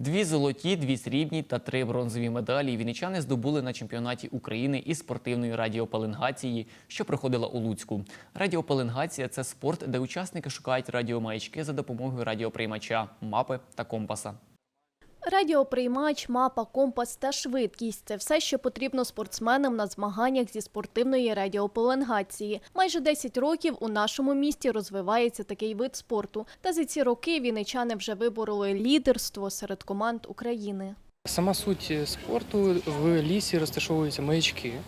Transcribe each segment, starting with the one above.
Дві золоті, дві срібні та три бронзові медалі вінничани здобули на чемпіонаті України із спортивної радіопеленгації, що проходила у Луцьку. Радіопеленгація це спорт, де учасники шукають радіомаячки за допомогою радіоприймача, мапи та компаса. Радіоприймач, мапа, компас та швидкість це все, що потрібно спортсменам на змаганнях зі спортивної радіопеленгації. Майже 10 років у нашому місті розвивається такий вид спорту. Та за ці роки вінничани вже вибороли лідерство серед команд України. Сама суть спорту в лісі розташовуються маячки, е,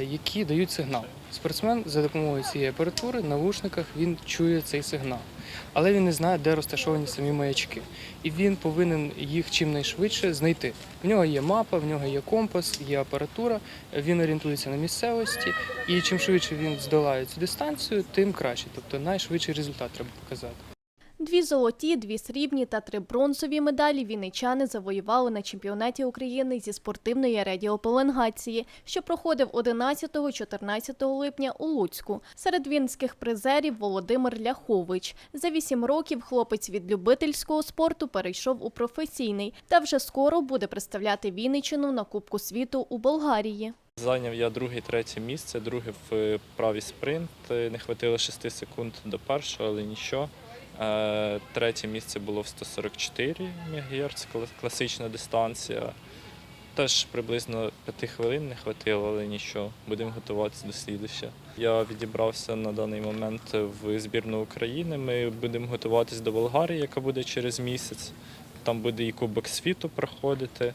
які дають сигнал. Спортсмен за допомогою цієї апаратури на вушниках він чує цей сигнал, але він не знає, де розташовані самі маячки. І він повинен їх чимнайшвидше знайти. В нього є мапа, в нього є компас, є апаратура, він орієнтується на місцевості, і чим швидше він здолає цю дистанцію, тим краще. Тобто найшвидший результат треба показати. Дві золоті, дві срібні та три бронзові медалі вінничани завоювали на чемпіонаті України зі спортивної радіопеленгації, що проходив 11-14 липня у Луцьку. Серед вінських призерів Володимир Ляхович. За вісім років хлопець від любительського спорту перейшов у професійний та вже скоро буде представляти Вінниччину на Кубку світу у Болгарії. Зайняв я друге, третє місце, друге в правій спринт. Не хватило 6 секунд до першого, але нічого. Е, Третє місце було в 144 МГц, класична дистанція. Теж приблизно 5 хвилин не хватило, але нічого. Будемо готуватися до слідущого. Я відібрався на даний момент в збірну України. Ми будемо готуватися до Болгарії, яка буде через місяць. Там буде і Кубок світу проходити.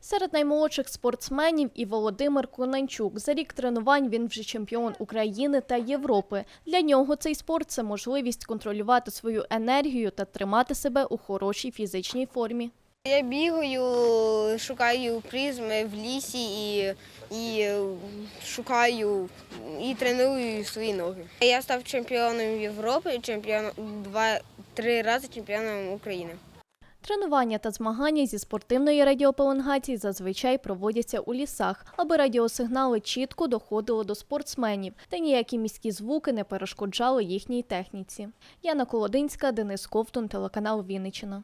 Серед наймолодших спортсменів і Володимир Конанчук. За рік тренувань він вже чемпіон України та Європи. Для нього цей спорт це можливість контролювати свою енергію та тримати себе у хорошій фізичній формі. Я бігаю, шукаю призми в лісі і, і шукаю і треную свої ноги. Я став чемпіоном Європи, чемпіоном два три рази чемпіоном України. Тренування та змагання зі спортивної радіопеленгації зазвичай проводяться у лісах, аби радіосигнали чітко доходили до спортсменів, та ніякі міські звуки не перешкоджали їхній техніці. Яна Колодинська, Денис Ковтун, телеканал Вінниччина.